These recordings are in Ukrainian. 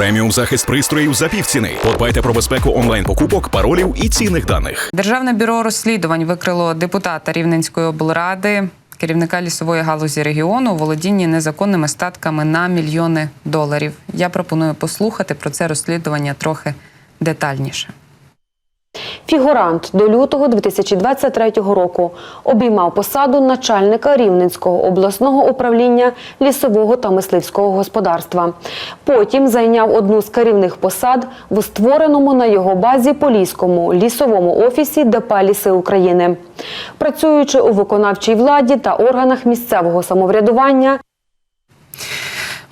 Преміум захист пристроїв за півціни. Подбайте про безпеку онлайн покупок, паролів і цінних даних. Державне бюро розслідувань викрило депутата Рівненської облради, керівника лісової галузі регіону у володінні незаконними статками на мільйони доларів. Я пропоную послухати про це розслідування трохи детальніше. Фігурант до лютого 2023 року обіймав посаду начальника Рівненського обласного управління лісового та мисливського господарства. Потім зайняв одну з керівних посад в створеному на його базі Поліському лісовому офісі ДП «Ліси України. Працюючи у виконавчій владі та органах місцевого самоврядування,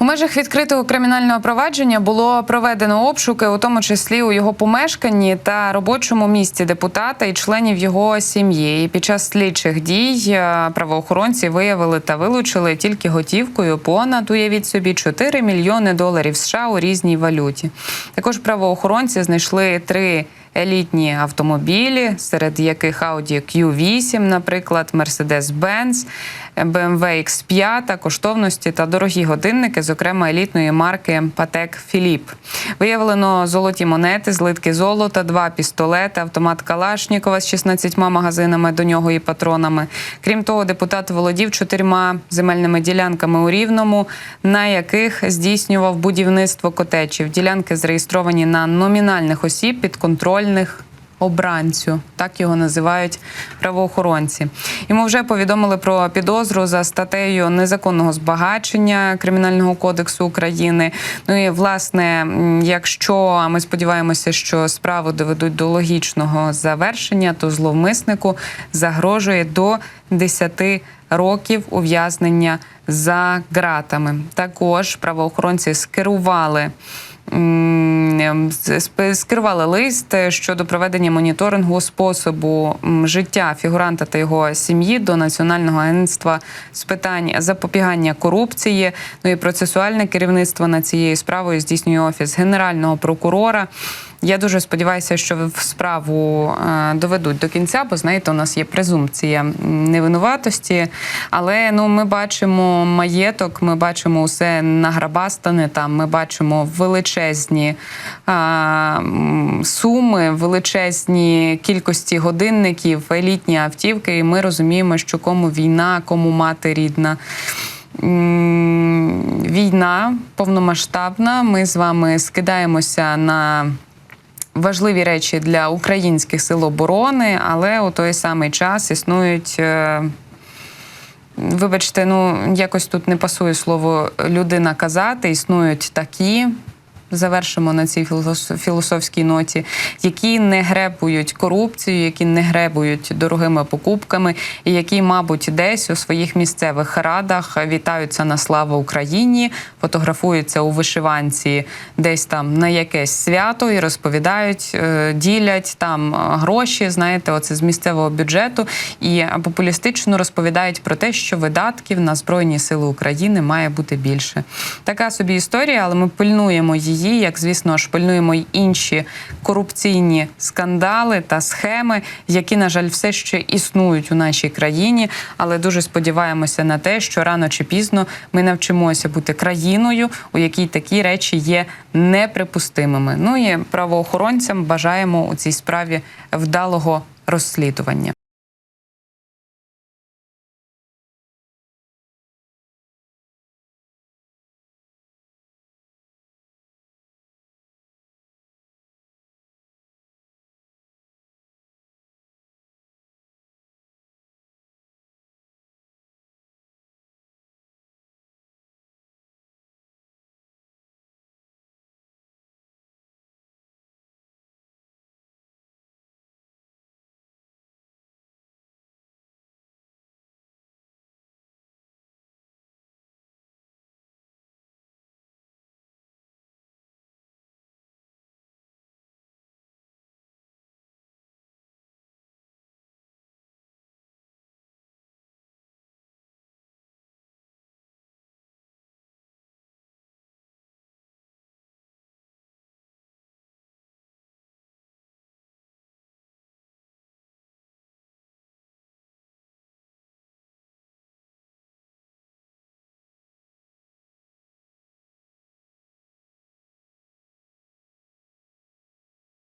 У межах відкритого кримінального провадження було проведено обшуки, у тому числі у його помешканні та робочому місці депутата і членів його сім'ї. І під час слідчих дій е, правоохоронці виявили та вилучили тільки готівкою понад уявіть собі 4 мільйони доларів США у різній валюті. Також правоохоронці знайшли три елітні автомобілі, серед яких Audi Q8, наприклад, Mercedes-Benz, BMW X5, коштовності та дорогі годинники, зокрема елітної марки Patek Philippe. Виявлено золоті монети, злитки золота, два пістолети, автомат Калашнікова з 16 магазинами до нього і патронами. Крім того, депутат володів чотирма земельними ділянками у Рівному, на яких здійснював будівництво котечів. Ділянки зареєстровані на номінальних осіб підконтрольних обранцю, так його називають правоохоронці. Йому вже повідомили про підозру за статтею незаконного збагачення Кримінального кодексу України. Ну і власне, якщо ми сподіваємося, що справу доведуть до логічного завершення, то зловмиснику загрожує до 10 років ув'язнення за ґратами. Також правоохоронці скерували скерували лист щодо проведення моніторингу способу життя фігуранта та його сім'ї до Національного агентства з питань запобігання корупції. Ну і процесуальне керівництво над цією справою здійснює офіс генерального прокурора. Я дуже сподіваюся, що в справу е, доведуть до кінця, бо знаєте, у нас є презумпція невинуватості. Але ну ми бачимо маєток, ми бачимо усе награбастане. Там ми бачимо величезні а, суми, величезні кількості годинників, елітні автівки. І ми розуміємо, що кому війна, кому мати рідна. Війна повномасштабна. Ми з вами скидаємося на важливі речі для українських сил оборони, але у той самий час існують. е, Вибачте, ну якось тут не пасує слово людина казати. Існують такі. Завершимо на цій філософ- філософській ноті, які не гребують корупцією, які не гребують дорогими покупками, і які, мабуть, десь у своїх місцевих радах вітаються на славу Україні, фотографуються у вишиванці десь там на якесь свято і розповідають, е, ділять там е, гроші, знаєте, оце з місцевого бюджету, і популістично розповідають про те, що видатків на збройні сили України має бути більше. Така собі історія, але ми пильнуємо її, як звісно ж пильнуємо й інші корупційні скандали та схеми, які, на жаль, все ще існують у нашій країні. Але дуже сподіваємося на те, що рано чи пізно ми навчимося бути країною, у якій такі речі є неприпустимими. Ну і правоохоронцям бажаємо у цій справі вдалого розслідування.